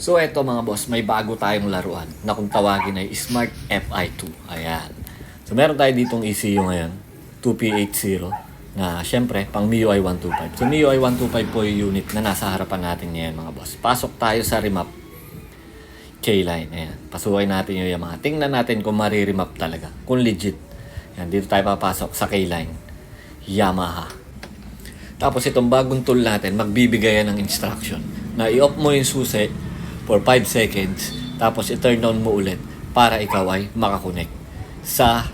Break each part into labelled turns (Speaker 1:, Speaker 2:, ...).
Speaker 1: So eto mga boss, may bago tayong laruan na kung tawagin ay Smart FI2. Ayan. So meron tayo ditong ECU ngayon, 2P80 na syempre pang MIUI 125. So MIUI 125 po yung unit na nasa harapan natin ngayon mga boss. Pasok tayo sa remap K-line. Ayan. Pasukin natin yung Yamaha. Tingnan natin kung maririmap talaga. Kung legit. Ayan, dito tayo papasok sa K-line. Yamaha. Tapos itong bagong tool natin, magbibigay ng instruction na i-off mo yung susi for 5 seconds tapos i-turn on mo ulit para ikaw ay makakonect sa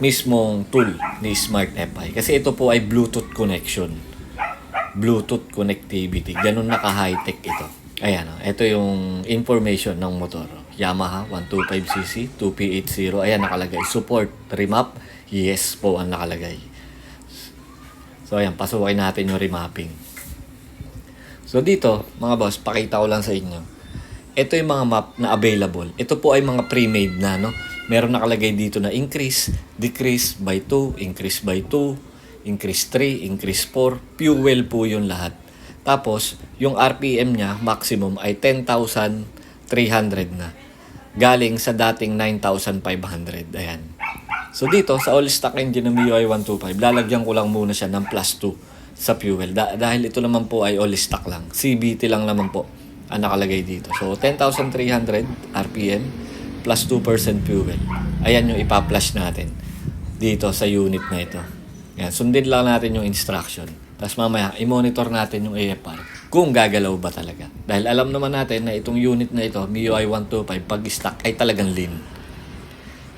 Speaker 1: mismong tool ni Smart FI. Kasi ito po ay Bluetooth connection. Bluetooth connectivity. Ganun naka-high-tech ito. Ayan, oh. ito yung information ng motor. Yamaha 125cc 2P80. Ayan, nakalagay. Support remap. Yes po ang nakalagay. So ayan, pasukin natin yung remapping. So dito, mga boss, pakita ko lang sa inyo. Ito yung mga map na available. Ito po ay mga pre-made na, no? Meron nakalagay dito na increase, decrease by 2, increase by 2, increase 3, increase 4. Fuel po yung lahat. Tapos, yung RPM niya, maximum ay 10,300 na. Galing sa dating 9,500. Ayan. So dito, sa all-stock engine ng MIUI 125, lalagyan ko lang muna siya ng plus 2 sa fuel. Da- dahil ito naman po ay all-stock lang. CBT lang naman po ang nakalagay dito. So, 10,300 RPM plus 2% fuel. Ayan yung ipa-flash natin dito sa unit na ito. Yan, sundin lang natin yung instruction. Tapos mamaya, i-monitor natin yung AFR kung gagalaw ba talaga. Dahil alam naman natin na itong unit na ito, MIUI 125, pag stock ay talagang lean.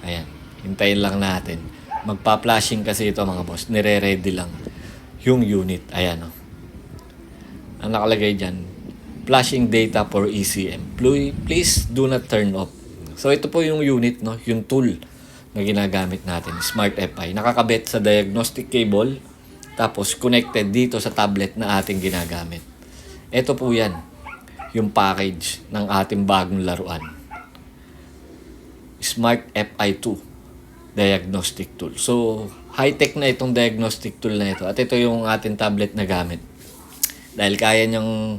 Speaker 1: Ayan, hintayin lang natin. Magpa-flashing kasi ito mga boss, nire-ready lang yung unit. Ayan o. Ang nakalagay dyan, flashing data for ECM. Please do not turn off. So ito po yung unit, no? yung tool na ginagamit natin, Smart FI. Nakakabit sa diagnostic cable, tapos connected dito sa tablet na ating ginagamit. Ito po yan, yung package ng ating bagong laruan. Smart FI2 diagnostic tool. So, high-tech na itong diagnostic tool na ito. At ito yung ating tablet na gamit. Dahil kaya niyang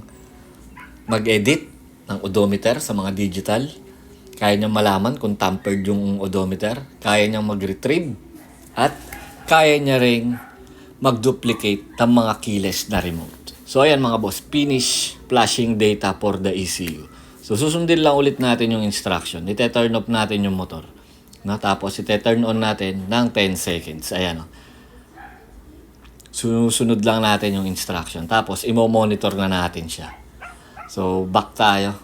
Speaker 1: mag-edit ng odometer sa mga digital. Kaya niyang malaman kung tampered yung odometer. Kaya niyang mag-retrieve. At kaya niya ring mag-duplicate ng mga keyless na remote. So ayan mga boss, finish flashing data for the ECU. So susundin lang ulit natin yung instruction. Ite-turn off natin yung motor. No? Tapos ite-turn on natin ng 10 seconds. Ayan o. Susunod lang natin yung instruction. Tapos imo-monitor na natin siya. So back tayo.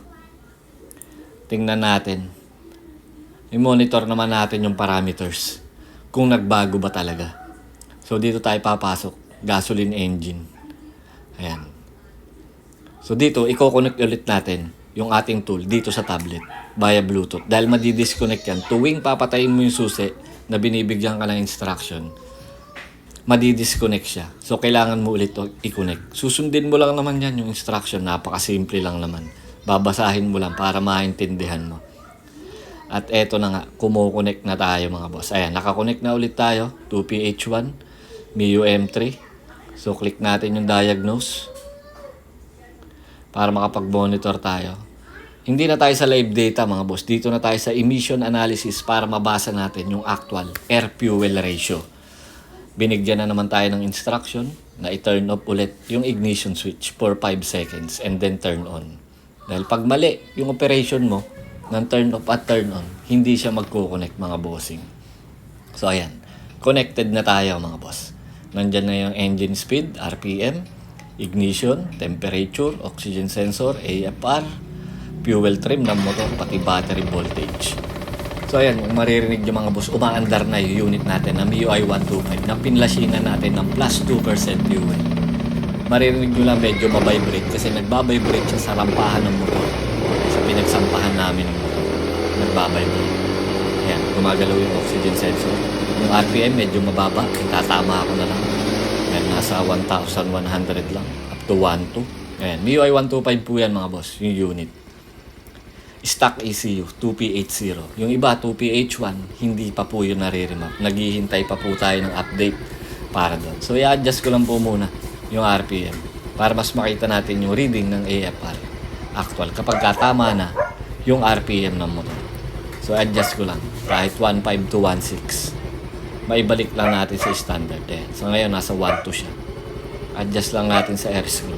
Speaker 1: Tingnan natin. I-monitor naman natin yung parameters. Kung nagbago ba talaga. So dito tayo papasok. Gasoline engine. Ayan. So dito, i-connect ulit natin yung ating tool dito sa tablet via Bluetooth. Dahil madi-disconnect yan. Tuwing papatayin mo yung susi na binibigyan ka ng instruction, madi-disconnect siya. So, kailangan mo ulit i-connect. Susundin mo lang naman yan yung instruction. Napakasimple lang naman. Babasahin mo lang para maintindihan mo. At eto na nga, kumukonect na tayo mga boss. Ayan, nakakonect na ulit tayo. 2PH1, MIUI M3. So, click natin yung diagnose para makapag-monitor tayo. Hindi na tayo sa live data mga boss. Dito na tayo sa emission analysis para mabasa natin yung actual air-fuel ratio. Binigyan na naman tayo ng instruction na i-turn off ulit yung ignition switch for 5 seconds and then turn on. Dahil pag mali yung operation mo ng turn off at turn on, hindi siya magko-connect mga bossing. So ayan, connected na tayo mga boss. Nandyan na yung engine speed, RPM, ignition, temperature, oxygen sensor, AFR, fuel trim ng motor, pati battery voltage. So ayan, kung maririnig yung mga boss, umaandar na yung unit natin na MIUI 125 na pinlasingan natin ng plus 2% fuel. Maririnig nyo lang medyo mabibrate kasi nagbabibrate siya sa rampahan ng motor. Sa pinagsampahan namin ng motor. Nagbabibrate. Ayan, gumagalaw yung oxygen sensor. Yung RPM medyo mababa, tatama ako na lang. Ayan, nasa 1,100 lang. Up to 1,2. Ayan, MIUI 125 po yan mga boss, yung unit. Stock ECU, 2P80. Yung iba, 2PH1, hindi pa po yun nare-remap. Naghihintay pa po tayo ng update para doon. So, i-adjust ko lang po muna yung RPM para mas makita natin yung reading ng AFR actual. Kapag katama na yung RPM ng motor. So adjust ko lang. Kahit 1.5 to 1.6. Maibalik lang natin sa standard. Eh. So ngayon nasa 1.2 siya. Adjust lang natin sa air screw.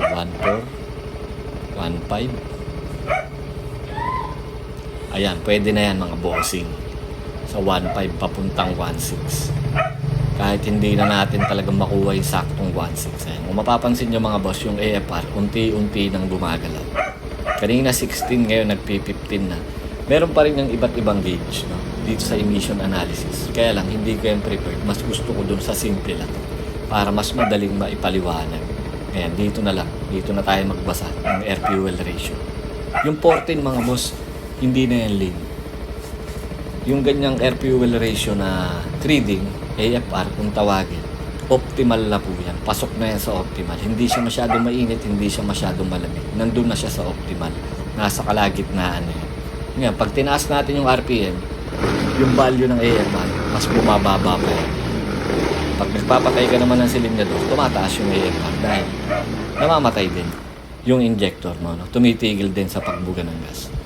Speaker 1: Ayan, 1.4. 1.5. Ayan, pwede na yan mga bossing. Sa 1.5 papuntang 1.6 kahit hindi na natin talagang makuha yung saktong 1.6. Ayan. Kung mapapansin nyo mga boss, yung AFR, unti-unti nang gumagalaw. Kanina 16, ngayon nagpi-15 na. Meron pa rin yung iba't ibang gauge no? dito sa emission analysis. Kaya lang, hindi ko yung prepared. Mas gusto ko dun sa simple lang para mas madaling maipaliwanag. Ayan, dito na lang. Dito na tayo magbasa ng air fuel ratio. Yung 14 mga boss, hindi na yan lean yung ganyang air fuel ratio na reading, AFR kung tawagin, optimal na po yan. Pasok na yan sa optimal. Hindi siya masyadong mainit, hindi siya masyadong malamig. Nandun na siya sa optimal. Nasa kalagitnaan na yan. Ngayon, pag tinaas natin yung RPM, yung value ng AFR, mas bumababa pa yan. Pag nagpapatay ka naman ng silindador, tumataas yung AFR dahil namamatay din yung injector mo. No? Tumitigil din sa pagbuga ng gas.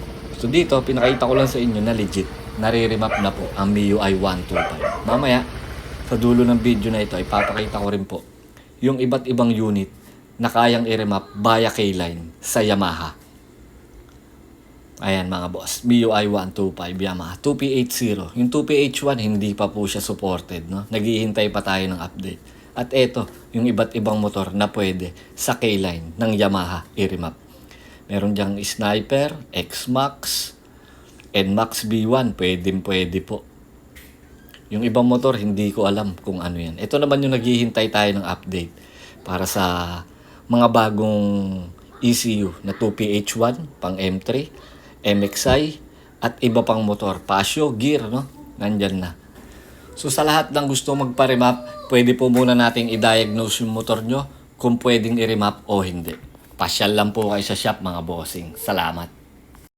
Speaker 1: So dito, pinakita ko lang sa inyo na legit, nare-remap na po ang MIUI 125. Mamaya, sa dulo ng video na ito, ipapakita ko rin po yung iba't ibang unit na kayang i-remap via K-line sa Yamaha. Ayan mga boss, MIUI 125 Yamaha 2P80. Yung 2PH1 hindi pa po siya supported, no? Naghihintay pa tayo ng update. At eto, yung iba't ibang motor na pwede sa K-line ng Yamaha i-remap. Meron diyang Sniper, X-Max, NMAX B1, pwede pwede po. Yung ibang motor, hindi ko alam kung ano yan. Ito naman yung naghihintay tayo ng update para sa mga bagong ECU na 2PH1, pang M3, MXI, at iba pang motor. Pasio, gear, no? Nandyan na. So sa lahat ng gusto magpa-remap, pwede po muna nating i-diagnose yung motor nyo kung pwedeng i-remap o hindi. Pasyal lang po kayo sa shop mga bossing. Salamat.